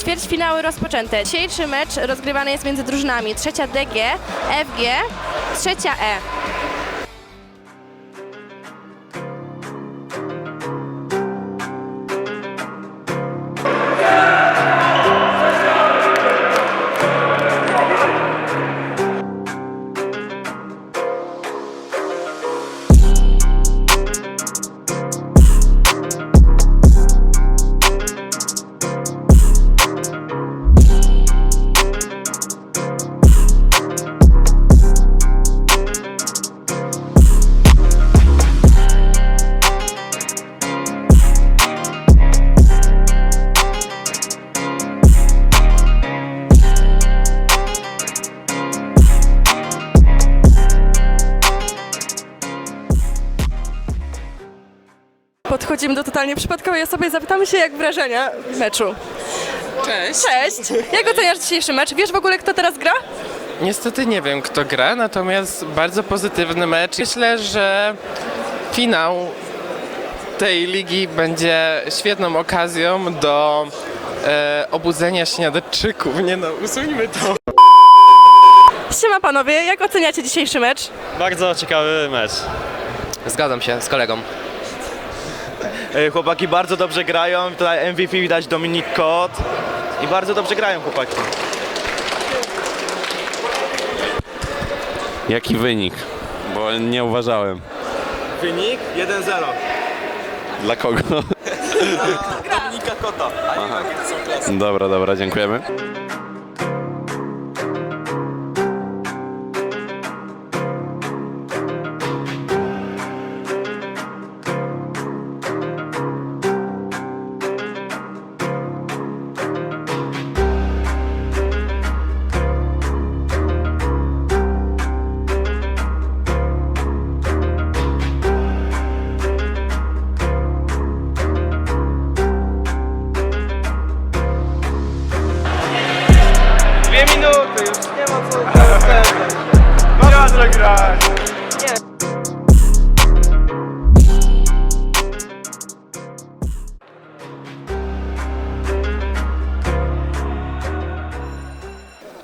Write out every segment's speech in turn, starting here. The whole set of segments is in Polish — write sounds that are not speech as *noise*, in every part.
Ćwierćfinały rozpoczęte. Dzisiejszy mecz rozgrywany jest między drużynami trzecia DG, FG, trzecia E. Podchodzimy do totalnie przypadkowej osoby i zapytamy się, jak wrażenia meczu. Cześć. Cześć! Jak oceniasz dzisiejszy mecz? Wiesz w ogóle, kto teraz gra? Niestety nie wiem, kto gra, natomiast bardzo pozytywny mecz. Myślę, że finał tej ligi będzie świetną okazją do e, obudzenia śniadeczczyków. Nie no, usuńmy to. Siema panowie, jak oceniacie dzisiejszy mecz? Bardzo ciekawy mecz. Zgadzam się z kolegą. E, Chłopaki bardzo dobrze grają. Tutaj MVP widać Dominik Kot. I bardzo dobrze grają chłopaki. Jaki wynik? Bo nie uważałem. Wynik 1-0. Dla kogo? *laughs* Dominika Kota. Dobra, dobra, dziękujemy. Dwie minuty, już nie ma co *laughs* zastępować. Wiadro grać.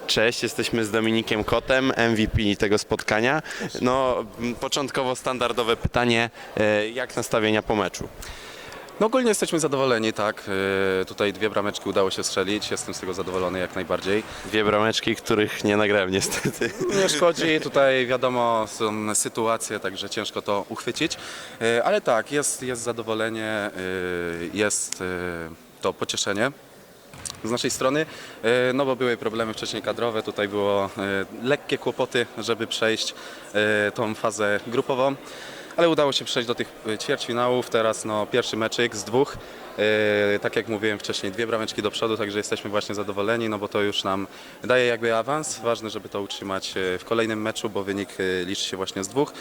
Cześć, jesteśmy z Dominikiem Kotem, MVP tego spotkania. No, m, początkowo standardowe pytanie, e, jak nastawienia po meczu? No ogólnie jesteśmy zadowoleni, tak. Yy, Tutaj dwie brameczki udało się strzelić, jestem z tego zadowolony jak najbardziej. Dwie brameczki, których nie nagrałem niestety. Nie szkodzi, tutaj wiadomo są sytuacje, także ciężko to uchwycić, Yy, ale tak, jest, jest zadowolenie, yy, jest yy, to pocieszenie. Z naszej strony, no bo były problemy wcześniej kadrowe, tutaj było lekkie kłopoty, żeby przejść tą fazę grupową, ale udało się przejść do tych yy, ćwierćfinałów, teraz no pierwszy meczyk z dwóch, Yy, tak jak mówiłem wcześniej, dwie brameczki do przodu, także jesteśmy właśnie zadowoleni, no bo to już nam daje jakby awans. Ważne, żeby to utrzymać yy, w kolejnym meczu, bo wynik yy, liczy się właśnie z dwóch.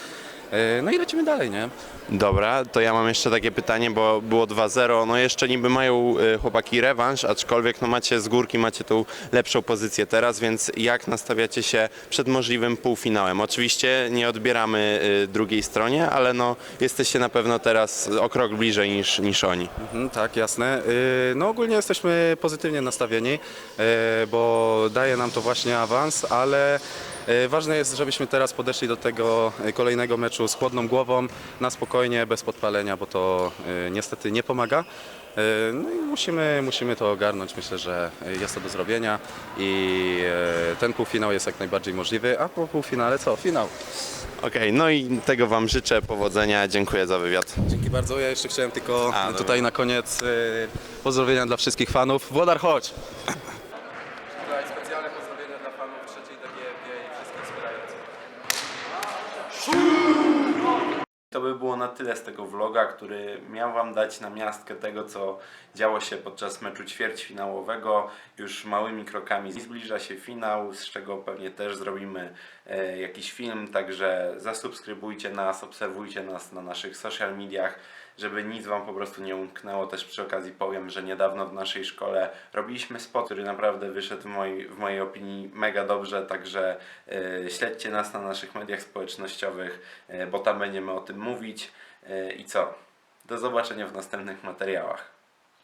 Yy, No i lecimy dalej, nie? Dobra, to ja mam jeszcze takie pytanie, bo było 2-0. No jeszcze niby mają e, chłopaki rewanż, aczkolwiek no macie z górki, macie tą lepszą pozycję teraz, więc jak nastawiacie się przed możliwym półfinałem? Oczywiście nie odbieramy e, drugiej stronie, ale no jesteście na pewno teraz o krok bliżej niż, niż oni. Mhm, tak, jasne. No ogólnie jesteśmy pozytywnie nastawieni, bo daje nam to właśnie awans, ale ważne jest, żebyśmy teraz podeszli do tego yy, kolejnego meczu z chłodną głową, na spokojnie, bez podpalenia, bo to yy, niestety nie pomaga. No i musimy, musimy to ogarnąć. Myślę, że jest to do zrobienia i ten półfinał jest jak najbardziej możliwy, a po półfinale co? Finał. Okej, no i tego Wam życzę, powodzenia, dziękuję za wywiad. Dzięki bardzo. Ja jeszcze chciałem tylko A, tutaj na koniec pozdrowienia dla wszystkich fanów. Włodar, chodź! Tutaj specjalne pozdrowienia dla fanów trzeciej DGFG i wszystkich wspierających. To by było na tyle z tego vloga, który miał Wam dać na miastkę tego, co działo się podczas meczu ćwierćfinałowego. Już małymi krokami zbliża się finał, z czego pewnie też zrobimy e, jakiś film, także zasubskrybujcie nas, obserwujcie nas na naszych social mediach, żeby nic Wam po prostu nie umknęło. Też przy okazji powiem, że niedawno w naszej szkole robiliśmy spot, który naprawdę wyszedł w mojej, w mojej opinii mega dobrze, także e, śledźcie nas na naszych mediach społecznościowych, e, bo tam będziemy o tym mówić. E, I co? Do zobaczenia w następnych materiałach.